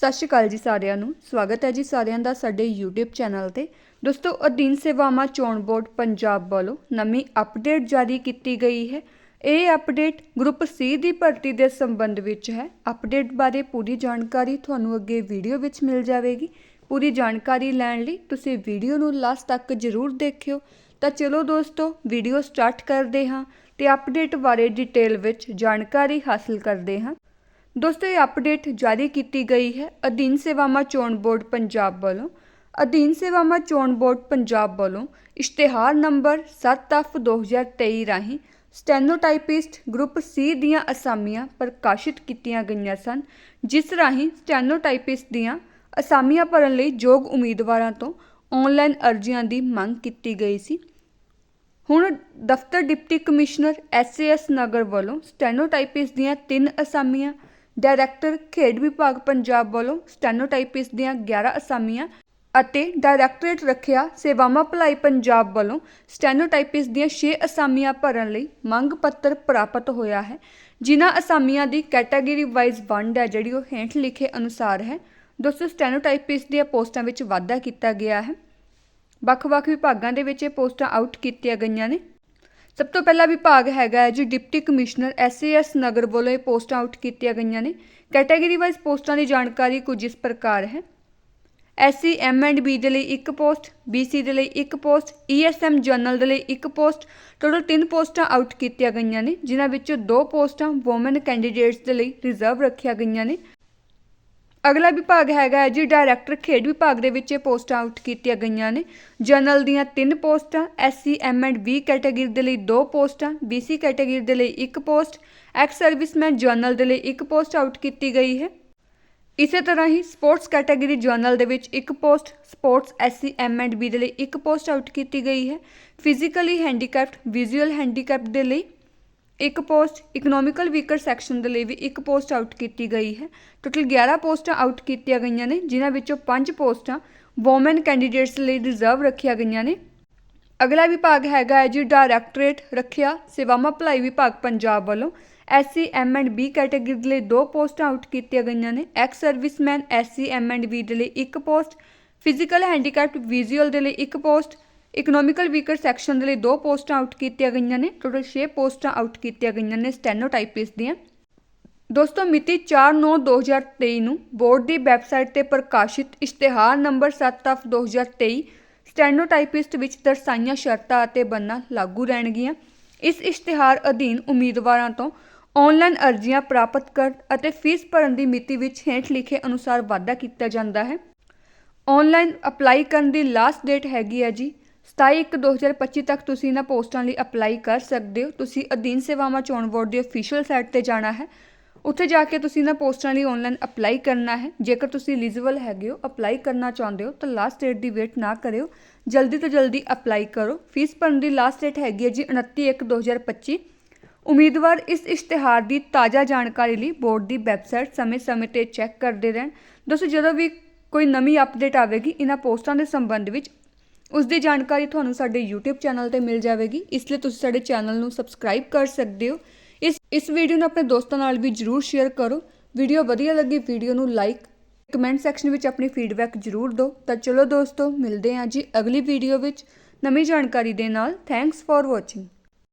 ਸਤਿ ਸ਼੍ਰੀ ਅਕਾਲ ਜੀ ਸਾਰਿਆਂ ਨੂੰ। ਸਵਾਗਤ ਹੈ ਜੀ ਸਾਰਿਆਂ ਦਾ ਸਾਡੇ YouTube ਚੈਨਲ ਤੇ। ਦੋਸਤੋ, ਅਧੀਨ ਸੇਵਾਵਾਂ ਚੋਣ ਬੋਰਡ ਪੰਜਾਬ ਵੱਲੋਂ ਨਵੀਂ ਅਪਡੇਟ ਜਾਰੀ ਕੀਤੀ ਗਈ ਹੈ। ਇਹ ਅਪਡੇਟ ਗਰੁੱਪ ਸੀ ਦੀ ਭਰਤੀ ਦੇ ਸੰਬੰਧ ਵਿੱਚ ਹੈ। ਅਪਡੇਟ ਬਾਰੇ ਪੂਰੀ ਜਾਣਕਾਰੀ ਤੁਹਾਨੂੰ ਅੱਗੇ ਵੀਡੀਓ ਵਿੱਚ ਮਿਲ ਜਾਵੇਗੀ। ਪੂਰੀ ਜਾਣਕਾਰੀ ਲੈਣ ਲਈ ਤੁਸੀਂ ਵੀਡੀਓ ਨੂੰ ਲਾਸਟ ਤੱਕ ਜ਼ਰੂਰ ਦੇਖਿਓ। ਤਾਂ ਚਲੋ ਦੋਸਤੋ, ਵੀਡੀਓ ਸਟਾਰਟ ਕਰਦੇ ਹਾਂ ਤੇ ਅਪਡੇਟ ਬਾਰੇ ਡਿਟੇਲ ਵਿੱਚ ਜਾਣਕਾਰੀ ਹਾਸਲ ਕਰਦੇ ਹਾਂ। ਦੋਸਤੋ, ਇਹ ਅਪਡੇਟ ਜਾਰੀ ਕੀਤੀ ਗਈ ਹੈ ਅਧੀਨ ਸੇਵਾਵਾਂ ਚੋਣ ਬੋਰਡ ਪੰਜਾਬ ਵੱਲੋਂ। ਅਧੀਨ ਸੇਵਾਵਾਂ ਚੋਣ ਬੋਰਡ ਪੰਜਾਬ ਵੱਲੋਂ ਇਸ਼ਤਿਹਾਰ ਨੰਬਰ 7/2023 ਰਾਹੀਂ ਸਟੈਨੋਟਾਈਪਿਸਟ ਗਰੁੱਪ ਸੀ ਦੀਆਂ ਅਸਾਮੀਆਂ ਪ੍ਰਕਾਸ਼ਿਤ ਕੀਤੀਆਂ ਗਈਆਂ ਸਨ, ਜਿਸ ਰਾਹੀਂ ਸਟੈਨੋਟਾਈਪਿਸਟ ਦੀਆਂ ਅਸਾਮੀਆਂ ਭਰਨ ਲਈ ਯੋਗ ਉਮੀਦਵਾਰਾਂ ਤੋਂ ਆਨਲਾਈਨ ਅਰਜ਼ੀਆਂ ਦੀ ਮੰਗ ਕੀਤੀ ਗਈ ਸੀ। ਹੁਣ ਦਫ਼ਤਰ ਡਿਪਟੀ ਕਮਿਸ਼ਨਰ ਐਸਏਐਸ ਨਗਰ ਵੱਲੋਂ ਸਟੈਨੋਟਾਈਪਿਸਟ ਦੀਆਂ ਤਿੰਨ ਅਸਾਮੀਆਂ ਡਾਇਰੈਕਟਰ ਖੇਡ ਵਿਭਾਗ ਪੰਜਾਬ ਵੱਲੋਂ ਸਟੈਨੋਟਾਈਪਿਸਟ ਦੀਆਂ 11 ਅਸਾਮੀਆਂ ਅਤੇ ਡਾਇਰੈਕਟਰੇਟ ਰੱਖਿਆ ਸੇਵਾਵਾਂ ਭਲਾਈ ਪੰਜਾਬ ਵੱਲੋਂ ਸਟੈਨੋਟਾਈਪਿਸਟ ਦੀਆਂ 6 ਅਸਾਮੀਆਂ ਭਰਨ ਲਈ ਮੰਗ ਪੱਤਰ ਪ੍ਰਾਪਤ ਹੋਇਆ ਹੈ। ਜਿਨ੍ਹਾਂ ਅਸਾਮੀਆਂ ਦੀ ਕੈਟਾਗਰੀ ਵਾਈਜ਼ ਵੰਡ ਹੈ, ਜਿਹੜੀ ਉਹ ਹੇਠ ਲਿਖੇ ਅਨੁਸਾਰ ਹੈ। ਦੋਸਤੋ ਸਟੈਨੋਟਾਈਪਿਸਟ ਦੀਆਂ ਪੋਸਟਾਂ ਵਿੱਚ ਵਾਧਾ ਕੀਤਾ ਗਿਆ ਹੈ। ਵੱਖ-ਵੱਖ ਵਿਭਾਗਾਂ ਦੇ ਵਿੱਚ ਇਹ ਪੋਸਟਾਂ ਆਊਟ ਕੀਤੀਆਂ ਗਈਆਂ ਨੇ। ਸਭ ਤੋਂ ਪਹਿਲਾ ਵਿਭਾਗ ਹੈਗਾ ਹੈ ਜੀ ਡਿਪਟੀ ਕਮਿਸ਼ਨਰ ਐਸਏਐਸ ਨਗਰ ਵੱਲੋਂ ਇਹ ਪੋਸਟਾਂ ਆਊਟ ਕੀਤੀਆਂ ਗਈਆਂ ਨੇ। ਕੈਟਾਗਰੀ ਵਾਈਜ਼ ਪੋਸਟਾਂ ਦੀ ਜਾਣਕਾਰੀ ਕੁਝ ਇਸ ਪ੍ਰਕਾਰ ਹੈ। ਐਸਸੀ ਐਮ ਐਂਡ ਬੀ ਦੇ ਲਈ ਇੱਕ ਪੋਸਟ ਬੀਸੀ ਦੇ ਲਈ ਇੱਕ ਪੋਸਟ ਈਐਸਐਮ ਜਨਰਲ ਦੇ ਲਈ ਇੱਕ ਪੋਸਟ ਟੋਟਲ ਤਿੰਨ ਪੋਸਟਾਂ ਆਊਟ ਕੀਤੀਆਂ ਗਈਆਂ ਨੇ, ਜਿਨ੍ਹਾਂ ਵਿੱਚੋਂ ਦੋ ਪੋਸਟਾਂ ਔਮਨ ਕੈਂਡੀਡੇਟਸ ਦੇ ਲਈ ਰਿਜ਼ਰਵ ਰੱਖੀਆਂ ਗਈਆਂ ਨੇ। ਅਗਲਾ ਵਿਭਾਗ ਹੈਗਾ ਹੈ ਜੀ ਡਾਇਰੈਕਟਰ ਖੇਡ ਵਿਭਾਗ ਦੇ ਵਿੱਚ ਇਹ ਪੋਸਟਾਂ ਆਊਟ ਕੀਤੀਆਂ ਗਈਆਂ ਨੇ। ਜਨਰਲ ਦੀਆਂ ਤਿੰਨ ਪੋਸਟਾਂ SC M and B category ਦੇ ਲਈ ਦੋ ਪੋਸਟਾਂ ਬੀਸੀ ਕੈਟਾਗਰੀ ਦੇ ਲਈ ਇੱਕ ਪੋਸਟ ਐਕਸ ਸਰਵਿਸਮੈਨ ਜਨਰਲ ਦੇ ਲਈ ਇੱਕ ਪੋਸਟ ਆਊਟ ਕੀਤੀ ਗਈ ਹੈ। ਇਸੇ ਤਰ੍ਹਾਂ ਹੀ ਸਪੋਰਟਸ ਕੈਟਾਗਰੀ ਜਰਨਲ ਦੇ ਵਿੱਚ ਇੱਕ post sports SC M and B ਦੇ ਲਈ ਇੱਕ ਪੋਸਟ ਆਊਟ ਕੀਤੀ ਗਈ ਹੈ। ਫਿਜ਼ੀਕਲੀ ਹੈਂਡੀਕੈਪਡ ਵਿਜ਼ੂਅਲ ਹੈਂਡੀਕੈਪਡ ਦੇ ਲਈ ਇੱਕ ਪੋਸਟ ਇਕਨੋਮਿਕਲ ਵੀਕਰ ਸੈਕਸ਼ਨ ਦੇ ਲਈ ਵੀ ਇੱਕ ਪੋਸਟ ਆਊਟ ਕੀਤੀ ਗਈ ਹੈ। ਟੋਟਲ 11 ਪੋਸਟਾਂ ਆਊਟ ਕੀਤੀਆਂ ਗਈਆਂ ਨੇ, ਜਿਨ੍ਹਾਂ ਵਿੱਚੋਂ 5 ਪੋਸਟਾਂ ਵੂਮਨ ਕੈਂਡੀਡੇਟਸ ਲਈ ਰਿਜ਼ਰਵ ਰੱਖੀਆਂ ਗਈਆਂ ਨੇ। ਅਗਲਾ ਵਿਭਾਗ ਹੈਗਾ ਹੈ ਜੀ ਡਾਇਰੈਕਟਰੇਟ ਰੱਖਿਆ ਸੇਵਾਵਾਂ ਭਲਾਈ ਵਿਭਾਗ ਪੰਜਾਬ ਵੱਲੋਂ। SC M and B category ਦੇ ਲਈ ਦੋ ਪੋਸਟਾਂ ਆਊਟ ਕੀਤੀਆਂ ਗਈਆਂ ਨੇ। Ex serviceman SC M and B ਦੇ ਲਈ ਇੱਕ ਪੋਸਟ ਫਿਜ਼ੀਕਲ ਹੈਂਡੀਕੈਪਡ ਵਿਜ਼ੂਅਲ ਦੇ ਲਈ ਇੱਕ ਪੋਸਟ ਇਕਨੋਮਿਕਲ ਵੀਕਰ ਸੈਕਸ਼ਨ ਦੇ ਲਈ ਦੋ ਪੋਸਟਾਂ ਆਊਟ ਕੀਤੀਆਂ ਗਈਆਂ ਨੇ। ਟੋਟਲ 6 ਪੋਸਟਾਂ ਆਊਟ ਕੀਤੀਆਂ ਗਈਆਂ ਨੇ ਸਟੈਨੋਟਾਈਪਿਸਟ ਦੀਆਂ। ਦੋਸਤੋ, ਮਿਤੀ 4/9/2023 ਨੂੰ ਬੋਰਡ ਦੀ ਵੈਬਸਾਈਟ ਤੇ ਪ੍ਰਕਾਸ਼ਿਤ ਇਸ਼ਤਿਹਾਰ ਨੰਬਰ 7/2023 ਸਟੈਨੋਟਾਈਪਿਸਟ ਵਿੱਚ ਦਰਸਾਈਆਂ ਸ਼ਰਤਾਂ ਅਤੇ ਬੰਨਾਂ ਲਾਗੂ ਰਹਿਣਗੀਆਂ। ਇਸ ਇਸ਼ਤਿਹਾਰ ਅਧੀਨ ਉਮੀਦਵਾਰਾਂ ਤੋਂ ਆਨਲਾਈਨ ਅਰਜ਼ੀਆਂ ਪ੍ਰਾਪਤ ਕਰਨ ਅਤੇ ਫੀਸ ਭਰਨ ਦੀ ਮਿਤੀ ਵਿੱਚ ਹੇਠ ਲਿਖੇ ਅਨੁਸਾਰ ਵਾਧਾ ਕੀਤਾ ਜਾਂਦਾ ਹੈ। ਆਨਲਾਈਨ ਅਪਲਾਈ ਕਰਨ ਦੀ ਲਾਸਟ ਡੇਟ ਹੈਗੀ ਹੈ ਜੀ 27/1/2025 ਤੱਕ ਤੁਸੀਂ ਇਹਨਾਂ ਪੋਸਟਾਂ ਲਈ ਅਪਲਾਈ ਕਰ ਸਕਦੇ ਹੋ। ਤੁਸੀਂ ਅਧੀਨ ਸੇਵਾਵਾਂ ਚੋਣ ਬੋਰਡ ਦੀ ਅਫੀਸ਼ੀਅਲ ਸਾਈਟ ਤੇ ਜਾਣਾ ਹੈ। ਉੱਥੇ ਜਾ ਕੇ ਤੁਸੀਂ ਇਹਨਾਂ ਪੋਸਟਾਂ ਲਈ ਆਨਲਾਈਨ ਅਪਲਾਈ ਕਰਨਾ ਹੈ। ਜੇਕਰ ਤੁਸੀਂ ਐਲੀਜੀਬਲ ਹੈਗੇ ਹੋ, ਅਪਲਾਈ ਕਰਨਾ ਚਾਹੁੰਦੇ ਹੋ, ਤਾਂ ਲਾਸਟ ਡੇਟ ਦੀ ਵੇਟ ਨਾ ਕਰਿਓ। ਜਲਦੀ ਤੋਂ ਜਲਦੀ ਅਪਲਾਈ ਕਰੋ। ਫੀਸ ਭਰਨ ਦੀ ਲਾਸਟ ਡੇਟ ਹੈਗੀ ਹੈ ਜੀ 29/1/2025 ਉਮੀਦਵਾਰ ਇਸ ਇਸ਼ਤਿਹਾਰ ਦੀ ਤਾਜ਼ਾ ਜਾਣਕਾਰੀ ਲਈ ਬੋਰਡ ਦੀ ਵੈਬਸਾਈਟ ਸਮੇਂ-ਸਮੇਂ ਤੇ ਚੈੱਕ ਕਰਦੇ ਰਹਿਣ। ਦੋਸਤੋ ਜਦੋਂ ਵੀ ਕੋਈ ਨਵੀਂ ਅਪਡੇਟ ਆਵੇਗੀ, ਇਹਨਾਂ ਪੋਸਟਾਂ ਦੇ ਸੰਬੰਧ ਵਿੱਚ ਉਸ ਦੀ ਜਾਣਕਾਰੀ ਤੁਹਾਨੂੰ ਸਾਡੇ YouTube ਚੈਨਲ ਤੇ ਮਿਲ ਜਾਵੇਗੀ। ਇਸ ਲਈ ਤੁਸੀਂ ਸਾਡੇ ਚੈਨਲ ਨੂੰ ਸਬਸਕ੍ਰਾਈਬ ਕਰ ਸਕਦੇ ਹੋ। ਇਸ ਇਸ ਵੀਡੀਓ ਨੂੰ ਆਪਣੇ ਦੋਸਤਾਂ ਨਾਲ ਵੀ ਜਰੂਰ ਸ਼ੇਅਰ ਕਰੋ। ਵੀਡੀਓ ਵਧੀਆ ਲੱਗੀ ਵੀਡੀਓ ਨੂੰ ਲਾਈਕ ਕਮੈਂਟ ਸੈਕਸ਼ਨ ਵਿੱਚ ਆਪਣੀ ਫੀਡਬੈਕ ਜਰੂਰ ਦਿਓ। ਤਾਂ ਚਲੋ ਦੋਸਤੋ, ਮਿਲਦੇ ਹਾਂ ਜੀ ਅਗਲੀ ਵੀਡੀਓ ਵਿੱਚ ਨਵੀਂ ਜਾਣਕਾਰੀ ਦੇ ਨਾਲ। Thanks for watching